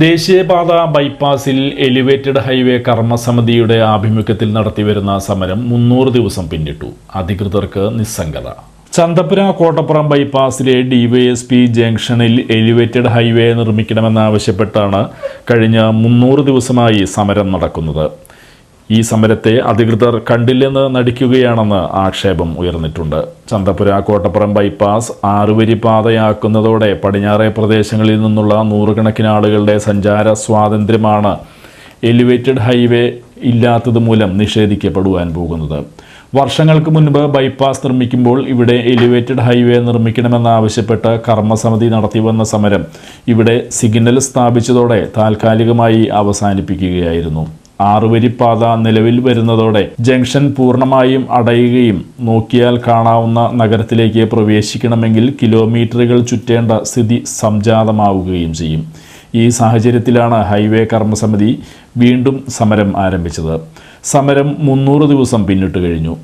ദേശീയപാത ബൈപ്പാസിൽ elevated highway കർമ്മസമിതിയുടെ ആഭിമുഖ്യത്തിൽ നടത്തിവരുന്ന സമരം മുന്നൂറ് ദിവസം പിന്നിട്ടു. അധികൃതർക്ക് നിസ്സംഗത. ചന്തപുര കോട്ടപ്പുറം ബൈപ്പാസിലെ ഡിവൈഎസ്പി ജംഗ്ഷനിൽ എലിവേറ്റഡ് ഹൈവേ നിർമ്മിക്കണമെന്നാവശ്യപ്പെട്ടാണ് കഴിഞ്ഞ മുന്നൂറ് ദിവസമായി സമരം നടക്കുന്നത്. ഈ സമരത്തെ അധികൃതർ കണ്ടില്ലെന്ന് നടിക്കുകയാണെന്ന് ആക്ഷേപം ഉയർന്നിട്ടുണ്ട്. ചന്തപുര കോട്ടപ്പുറം ബൈപ്പാസ് ആറുവരി പാതയാക്കുന്നതോടെ പടിഞ്ഞാറേ പ്രദേശങ്ങളിൽ നിന്നുള്ള നൂറുകണക്കിന് ആളുകളുടെ സഞ്ചാര സ്വാതന്ത്ര്യമാണ് എലിവേറ്റഡ് ഹൈവേ ഇല്ലാത്തതുമൂലം നിഷേധിക്കപ്പെടുവാൻ പോകുന്നത്. വർഷങ്ങൾക്ക് മുൻപ് ബൈപ്പാസ് നിർമ്മിക്കുമ്പോൾ ഇവിടെ എലിവേറ്റഡ് ഹൈവേ നിർമ്മിക്കണമെന്നാവശ്യപ്പെട്ട് കർമ്മസമിതി നടത്തിവന്ന സമരം ഇവിടെ സിഗ്നൽ സ്ഥാപിച്ചതോടെ താൽക്കാലികമായി അവസാനിപ്പിക്കുകയായിരുന്നു. ആറുവരിപ്പാത നിലവിൽ വരുന്നതോടെ ജംഗ്ഷൻ പൂർണമായും അടയുകയും നോക്കിയാൽ കാണാവുന്ന നഗരത്തിലേക്ക് പ്രവേശിക്കണമെങ്കിൽ കിലോമീറ്ററുകൾ ചുറ്റേണ്ട സ്ഥിതി സംജാതമാവുകയും ചെയ്യും. ഈ സാഹചര്യത്തിലാണ് ഹൈവേ കർമ്മസമിതി വീണ്ടും സമരം ആരംഭിച്ചത്. സമരം മുന്നൂറ് ദിവസം പിന്നിട്ട് കഴിഞ്ഞു.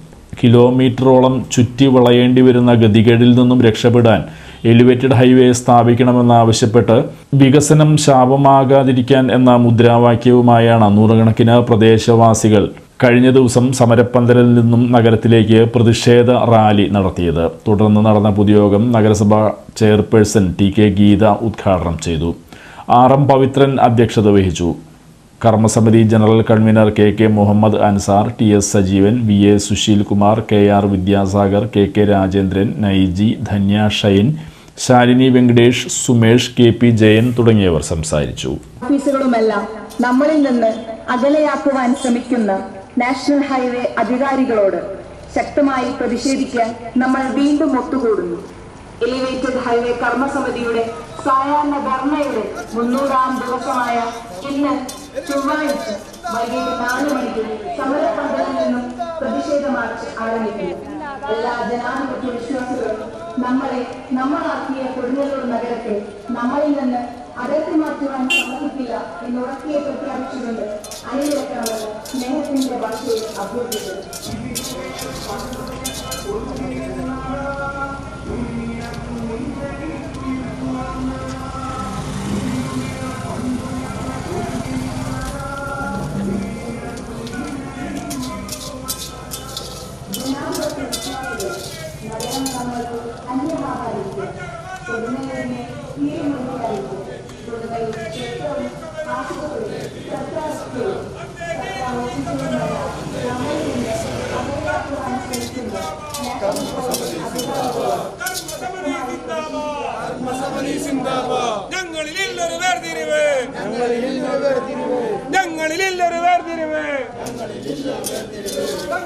കിലോമീറ്ററോളം ചുറ്റി വളയേണ്ടി വരുന്ന ഗതികേടിൽ നിന്നും രക്ഷപ്പെടാൻ എലിവേറ്റഡ് ഹൈവേ സ്ഥാപിക്കണമെന്നാവശ്യപ്പെട്ട് വികസനം ശാപമാകാതിരിക്കാൻ എന്ന മുദ്രാവാക്യവുമായാണ് നൂറുകണക്കിന് പ്രദേശവാസികൾ കഴിഞ്ഞ ദിവസം സമരപ്പന്തലിൽ നിന്നും നഗരത്തിലേക്ക് പ്രതിഷേധ റാലി നടത്തിയത്. തുടർന്ന് നടന്ന പൊതുയോഗം നഗരസഭാ ചെയർപേഴ്സൺ ടി കെ ഗീത ഉദ്ഘാടനം ചെയ്തു. ആർ എം പവിത്രൻ അധ്യക്ഷത വഹിച്ചു. കർമ്മസമിതി general convener K K Muhammad Ansar T S Sajeevan V A Susheel Kumar K R Vidyasagar K K Rajendran Naiji Dhanya Shine Shalini Venkatesh Sumesh K P Jayan തുടങ്ങിയവർ സംസാരിച്ചു. ഓഫീസുകളുമെല്ലാം നമ്മളിൽ നിന്ന് അകലെയാക്കുവാൻ ശ്രമിക്കുന്ന national highway അധികാരികളോട് ശക്തമായി പ്രതിഷേധിക്കാൻ നമ്മൾ വീണ്ടും ഒത്തുകൂടുന്നു. എലിവേറ്റഡ് ഹൈവേ കർമ്മസമിതിയുടെ സായാഹ്ന ധർണയുടെ മുന്നൂറാം ദിവസമായ ഇന്ന് ചൊവ്വാഴ്ച വൈകിട്ട് നാല് മണിക്ക് സമരപ്പന്തലിൽ നിന്നും പ്രതിഷേധ മാർച്ച് ആരംഭിക്കുന്നു. എല്ലാ ജനാധിപത്യ വിശ്വാസികളും നമ്മളെ നമ്മളാക്കിയ കൊടുങ്ങല്ലൂർ നഗരത്തെ നമ്മളിൽ നിന്ന് അകറ്റി മാറ്റുവാൻ സമ്മതിക്കില്ല എന്ന് ഉറക്കിയെ പ്രഖ്യാപിച്ചുകൊണ്ട് അണിനിരക്കണമെന്ന് സ്നേഹത്തിന്റെ ഭാഷയിൽ അഭ്യർത്ഥിക്കുന്നു. നമ്മൾ അന്യമാകാതിരിക്കുക കൊടുങ്ങല്ലൂരിനെ തീരുമാനിക്കാതിരിക്കുക കൊടുങ്ങല്ലൂർ ക്ഷേത്രവും ആശുപത്രിയും സർക്കാർ സ്കൂളും സർക്കാർ ഓഫീസുകളുമായ നമ്മളിൽ നിന്ന് അകലെയാക്കുവാൻ ശ്രമിക്കുന്ന നാഷണൽ ഇല്ലൊരു വേർതിരിവ്. ഞങ്ങളിലില്ലൊരു വേർതിരിവ്. സഞ്ചാര ഇല്ലൊരു ഞങ്ങൾക്ക്